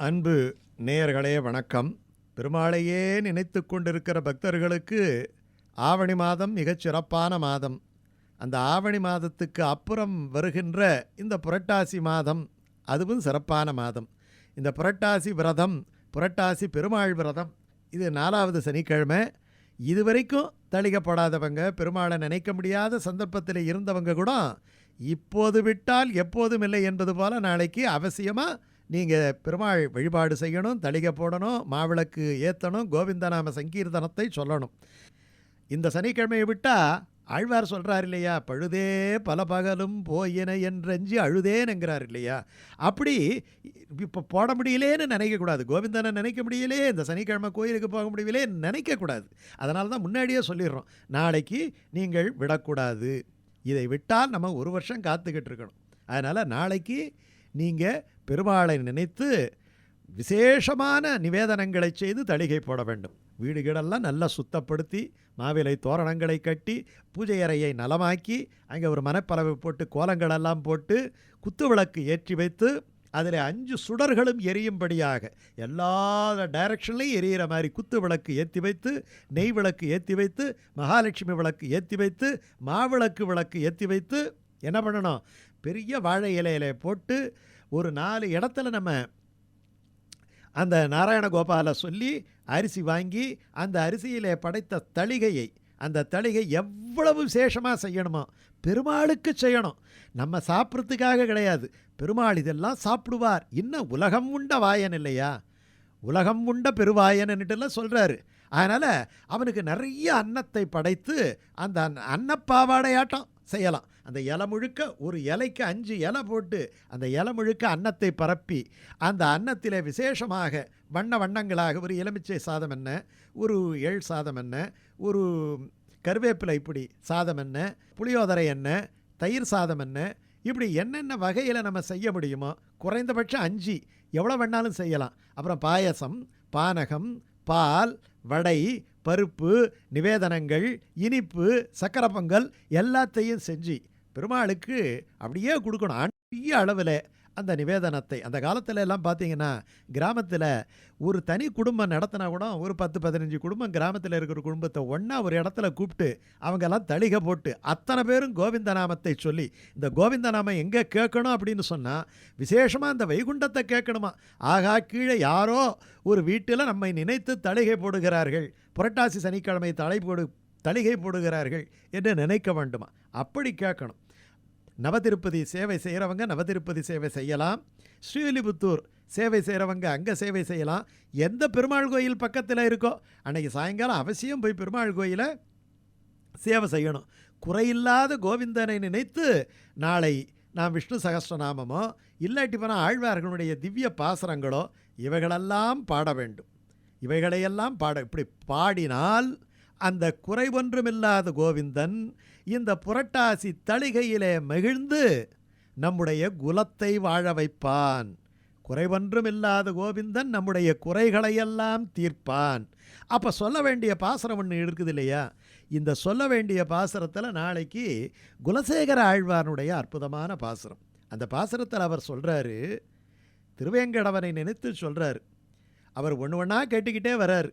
அன்பு நேயர்களே வணக்கம். பெருமாளையே நினைத்து கொண்டிருக்கிற பக்தர்களுக்கு ஆவணி மாதம் மிகச் சிறப்பான மாதம். அந்த ஆவணி மாதத்துக்கு அப்புறம் வருகின்ற இந்த புரட்டாசி மாதம் அதுவும் சிறப்பான மாதம். இந்த புரட்டாசி விரதம் புரட்டாசி பெருமாள் விரதம் இது நாலாவது சனிக்கிழமை. இதுவரைக்கும் தளிக்கப்படாதவங்க பெருமாளை நினைக்க முடியாத சந்தர்ப்பத்தில் இருந்தவங்க கூட இப்போது விட்டால் எப்போதும் இல்லை என்பது போல் நாளைக்கு அவசியமாக நீங்கள் பெருமாள் வழிபாடு செய்யணும் தளிகை போடணும் மாவிளக்கு ஏற்றணும் கோவிந்தநாம சங்கீர்த்தனத்தை சொல்லணும். இந்த சனிக்கிழமையை விட்டால் ஆழ்வார் சொல்கிறார் இல்லையா? பழுதே பல பகலும் போயின என்றெஞ்சி அழுதேனுங்கிறார் இல்லையா? அப்படி இப்போ போட முடியலேன்னு நினைக்கக்கூடாது கோவிந்தனை நினைக்க முடியலே இந்த சனிக்கிழமை கோயிலுக்கு போக முடியலே நினைக்கக்கூடாது அதனால தான் முன்னாடியே சொல்லிடுறோம். நாளைக்கு நீங்கள் விடக்கூடாது. இதை விட்டால் நம்ம ஒரு வருஷம் காத்துக்கிட்டு இருக்கணும். அதனால் நாளைக்கு நீங்கள் பெருமாளை நினைத்து விசேஷமான நிவேதனங்களை செய்து தளிகை போட வேண்டும். வீடுகளெல்லாம் நல்லா சுத்தப்படுத்தி மாவிலை தோரணங்களை கட்டி பூஜை அறையை நலமாக்கி அங்கே ஒரு மனப்பறவை போட்டு கோலங்களெல்லாம் போட்டு குத்து விளக்கு ஏற்றி வைத்து அதில் அஞ்சு சுடர்களும் எரியும்படியாக எல்லா டைரக்ஷன்லையும் எரியிற மாதிரி குத்து விளக்கு ஏற்றி வைத்து நெய் விளக்கு ஏற்றி வைத்து மகாலட்சுமி விளக்கு ஏற்றி வைத்து மாவிளக்கு விளக்கு ஏற்றி வைத்து என்ன பண்ணணும்? பெரிய வாழை இலையில போட்டு ஒரு நாலு இடத்துல நம்ம அந்த நாராயண கோபாலை சொல்லி அரிசி வாங்கி அந்த அரிசியிலே படைத்த தளிகையை அந்த தளிகை எவ்வளவு விசேஷமாக செய்யணுமோ பெருமாளுக்கு செய்யணும். நம்ம சாப்பிட்றதுக்காக கிடையாது. பெருமாள் இதெல்லாம் சாப்பிடுவார். இன்னும் உலகம் உண்ட வாயன் இல்லையா? உலகம் உண்ட பெருவாயன்னுட்டுலாம் சொல்கிறாரு அதனால் அவனுக்கு நிறைய அன்னத்தை படைத்து அந்த அன்ன- அன்னப்பாவாடையாட்டம் செய்யலாம். அந்த இலை முழுக்க ஒரு இலைக்கு அஞ்சு இலை போட்டு அந்த இலை முழுக்க அன்னத்தை பரப்பி அந்த அன்னத்தில் விசேஷமாக வண்ண வண்ணங்களாக ஒரு எலுமிச்சை சாதம் என்ன ஒரு எள் சாதம் என்ன ஒரு கருவேப்பிலை இப்படி சாதம் என்ன புளியோதரை என்ன தயிர் சாதம் என்ன இப்படி என்னென்ன வகையில் நம்ம செய்ய முடியுமோ குறைந்தபட்சம் அஞ்சு எவ்வளோ வேணாலும் செய்யலாம். அப்புறம் பாயசம் பானகம் பால் வடை பருப்பு நிவேதனங்கள் இனிப்பு சக்கரை பொங்கல் எல்லாத்தையும் செஞ்சு பெருமாளுக்கு அப்படியே கொடுக்கணும். அன்பிய அளவில் அந்த நிவேதனத்தை. அந்த காலத்தில் எல்லாம் பார்த்தீங்கன்னா கிராமத்தில் ஒரு தனி குடும்பம் நடத்தினா கூட ஒரு பத்து பதினஞ்சு குடும்பம் கிராமத்தில் இருக்கிற குடும்பத்தை ஒன்றா ஒரு இடத்துல கூப்பிட்டு அவங்கெல்லாம் தளிகை போட்டு அத்தனை பேரும் கோவிந்த நாமத்தை சொல்லி இந்த கோவிந்த நாமம் எங்கே கேட்கணும் அப்படின்னு சொன்னால் விசேஷமாக இந்த வைகுண்டத்தை கேட்கணுமா? ஆகா கீழே யாரோ ஒரு வீட்டில் நம்மை நினைத்து தளிகை போடுகிறார்கள். புரட்டாசி சனிக்கிழமை தலை போடு தளிகை போடுகிறார்கள் என்று நினைக்க வேண்டுமா? அப்படி கேட்கணும். நவதிருப்பதி சேவை செய்கிறவங்க நவதிருப்பதி சேவை செய்யலாம். ஸ்ரீவில்லிபுத்தூர் சேவை செய்கிறவங்க அங்கே சேவை செய்யலாம். எந்த பெருமாள் கோயில் பக்கத்தில் இருக்கோ அன்றைக்கி சாயங்காலம் அவசியம் போய் பெருமாள் கோயிலை சேவை செய்யணும். குறையில்லாத கோவிந்தனை நினைத்து நாளை நாம் விஷ்ணு சகஸ்ரநாமமோ இல்லாட்டி போனால் ஆழ்வார்களுடைய திவ்ய பாசரங்களோ இவைகளெல்லாம் பாட வேண்டும். இவைகளையெல்லாம் பாட இப்படி பாடினால் அந்த குறைவொன்றுமில்லாத கோவிந்தன் இந்த புரட்டாசி தளிகையிலே மகிழ்ந்து நம்முடைய குலத்தை வாழ வைப்பான். குறைவொன்றுமில்லாத கோவிந்தன் நம்முடைய குறைகளையெல்லாம் தீர்ப்பான். அப்போ சொல்ல வேண்டிய பாசரம் ஒன்று இருக்குது இல்லையா? இந்த சொல்ல வேண்டிய பாசரத்தில் நாளைக்கு குலசேகர ஆழ்வானுடைய அற்புதமான பாசரம். அந்த பாசரத்தில் அவர் சொல்கிறாரு திருவேங்கடவனை நினைத்து சொல்கிறாரு அவர் ஒன்று ஒன்றா கேட்டுக்கிட்டே வர்றார்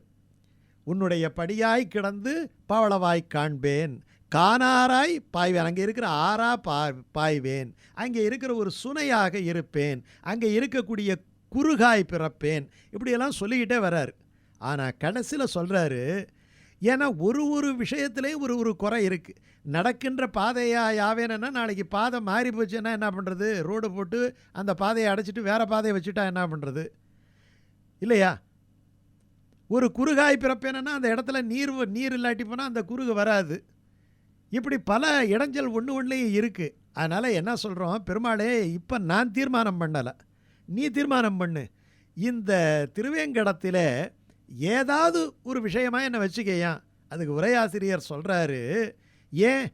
உன்னுடைய படியாய் கிடந்து பவளவாய் காண்பேன். காணாராய் பாய்வேன். அங்கே இருக்கிற ஆறா பா பாய்வேன். அங்கே இருக்கிற ஒரு சுனையாக இருப்பேன். அங்கே இருக்கக்கூடிய குறுகாய் பிறப்பேன். இப்படியெல்லாம் சொல்லிக்கிட்டே வர்றார் ஆனால் கடைசியில் சொல்கிறாரு ஏன்னா ஒரு ஒரு விஷயத்துலேயும் ஒரு ஒரு குறை இருக்குது நடக்கின்ற பாதையா யாவேனா நாளைக்கு பாதை மாறி போச்சுன்னா என்ன பண்ணுறது ரோடு போட்டு அந்த பாதையை அடைச்சிட்டு வேறு பாதையை வச்சுட்டா என்ன பண்ணுறது இல்லையா? ஒரு குறுகாய் பிறப்பேனா அந்த இடத்துல நீர் நீர் இல்லாட்டி போனால் அந்த குறுகு வராது. இப்படி பல இடைஞ்சல் ஒன்று ஒன்றுலையும் இருக்குது அதனால் என்ன சொல்கிறோம் பெருமாளே இப்போ நான் தீர்மானம் பண்ணலை. நீ தீர்மானம் பண்ணு. இந்த திருவேங்கடத்தில் ஏதாவது ஒரு விஷயமா என்னை வச்சுக்கையான் அதுக்கு உரையாசிரியர் சொல்கிறாரு ஏன்?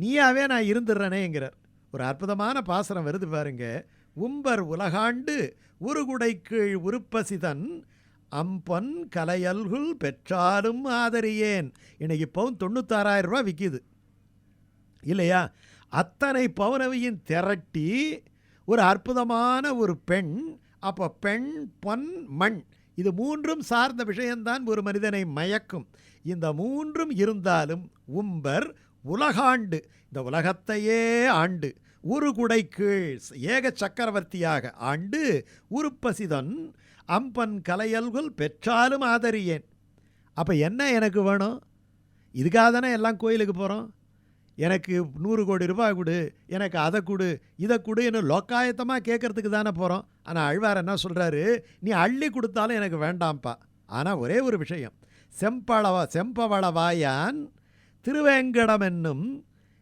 நீயாவே நான் இருந்துடுறேனேங்கிறார். ஒரு அற்புதமான பாசனம் வருது பாருங்க. உம்பர் உலகாண்டு உருகுடை கீழ் உருப்பசிதன் அம்பொன் கலையல்குள் பெற்றாலும் ஆதரியேன். இன்னைக்கு பவுன் தொண்ணூத்தாறாயிரம் ரூபா விற்கிது இல்லையா? அத்தனை பௌனவியின் திரட்டி ஒரு அற்புதமான ஒரு பெண் அப்போ பெண் பொன் மண். இது மூன்றும் சார்ந்த விஷயம்தான் ஒரு மனிதனை மயக்கும். இந்த மூன்றும் இருந்தாலும் உம்பர் உலகாண்டு. இந்த உலகத்தையே ஆண்டு. ஒரு குடை கீழ் ஏக சக்கரவர்த்தியாக ஆண்டு. உருப்பசிதன் அம்பன் கலையல்குல் பெற்றாலும் ஆதரியேன். அப்போ என்ன எனக்கு வேணும்? இதுக்காக தானே எல்லாம் கோயிலுக்கு போகிறோம் எனக்கு நூறு கோடி ரூபாய் கொடு எனக்கு அதை கொடு இதை கொடு என்ன லோக்காயத்தமாக கேட்கறதுக்கு தானே போகிறோம் ஆனால் அழ்வார் என்ன சொல்கிறாரு நீ அள்ளி கொடுத்தாலும் எனக்கு வேண்டாம்ப்பா. ஆனால் ஒரே ஒரு விஷயம். செம்பளவா செம்பவளவாயான் திருவேங்கடம் என்னும்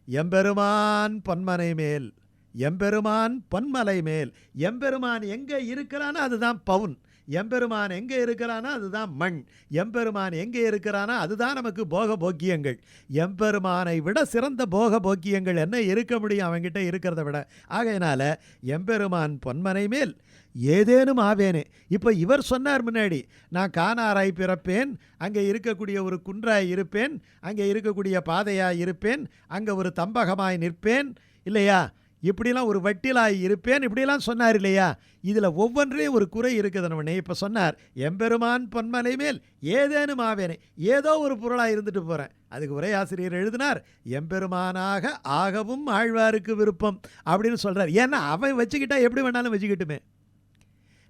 எம்பெருமான் பொன்மனை மேல் எம்பெருமான் பொன்மலை மேல் எம்பெருமான் எங்கே இருக்கிறானோ அதுதான் பவுன். எம்பெருமான் எங்கே இருக்கிறானா அதுதான் மண். எம்பெருமான் எங்கே இருக்கிறானா அதுதான் நமக்கு போக போக்கியங்கள் எம்பெருமானை விட சிறந்த போக போக்கியங்கள் என்ன இருக்க முடியும் அவங்ககிட்ட இருக்கிறத விட. ஆகையினால எம்பெருமான் பொன்மனை மேல் ஏதேனும் ஆவேனே. இப்போ இவர் சொன்னார் முன்னாடி நான் காணாராய் பிறப்பேன் அங்கே இருக்கக்கூடிய ஒரு குன்றாய் இருப்பேன் அங்கே இருக்கக்கூடிய பாதையாய் இருப்பேன் அங்கே ஒரு தம்பகமாய் நிற்பேன் இல்லையா? இப்படிலாம் ஒரு வட்டிலாய் இருப்பேன் இப்படிலாம் சொன்னார் இல்லையா? இதில் ஒவ்வொன்றையும் ஒரு குறை இருக்குது இப்போ சொன்னார் எம்பெருமான் பொன்மலை மேல் ஏதேனும் ஆவேனே ஏதோ ஒரு பொருளாக இருந்துட்டு போகிறேன் அதுக்கு உரை ஆசிரியர் எழுதினார் எம்பெருமானாக ஆகவும் ஆழ்வாருக்கு விருப்பம். அப்படின்னு சொல்கிறார் ஏன்னா அவன் வச்சுக்கிட்டா எப்படி வேணாலும் வச்சுக்கிட்டுமே.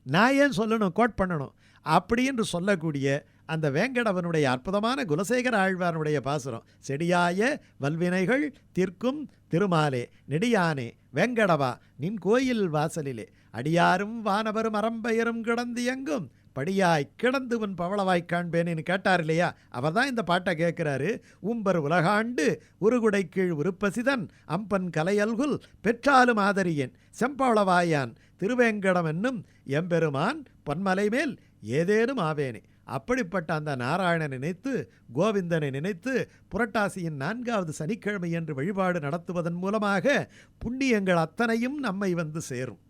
நான் ஏன் சொல்லணும் கோட் பண்ணணும். அப்படி என்று சொல்லக்கூடிய அந்த வேங்கடவனுடைய அற்புதமான குலசேகர ஆழ்வானுடைய பாசுரம். செடியாய வல்வினைகள் திற்கும் திருமாலே நெடியானே வெங்கடவா நின் கோயில் வாசலிலே. அடியாரும் வானவரும் அறம்பெயரும் கிடந்து எங்கும்? படியாய் கிடந்து உன் பவளவாய் காண்பேன்னு கேட்டார் இல்லையா? அவர் தான் இந்த பாட்டை கேட்குறாரு. உம்பர் உலகாண்டு உருகுடை கீழ் உருப்பசிதன் அம்பன் கலையல்குல் பெற்றாலும் ஆதரியேன். செம்பவளவாயான் திருவேங்கடம் என்னும் எம்பெருமான் பொன்மலை மேல் ஏதேனும் ஆவேனே. அப்படிப்பட்ட அந்த நாராயணனை நினைத்து கோவிந்தனை நினைத்து புரட்டாசியின் நான்காவது சனிக்கிழமை என்று வழிபாடு நடத்துவதன் மூலமாக புண்ணியங்கள் அத்தனையும் நம்மை வந்து சேரும்.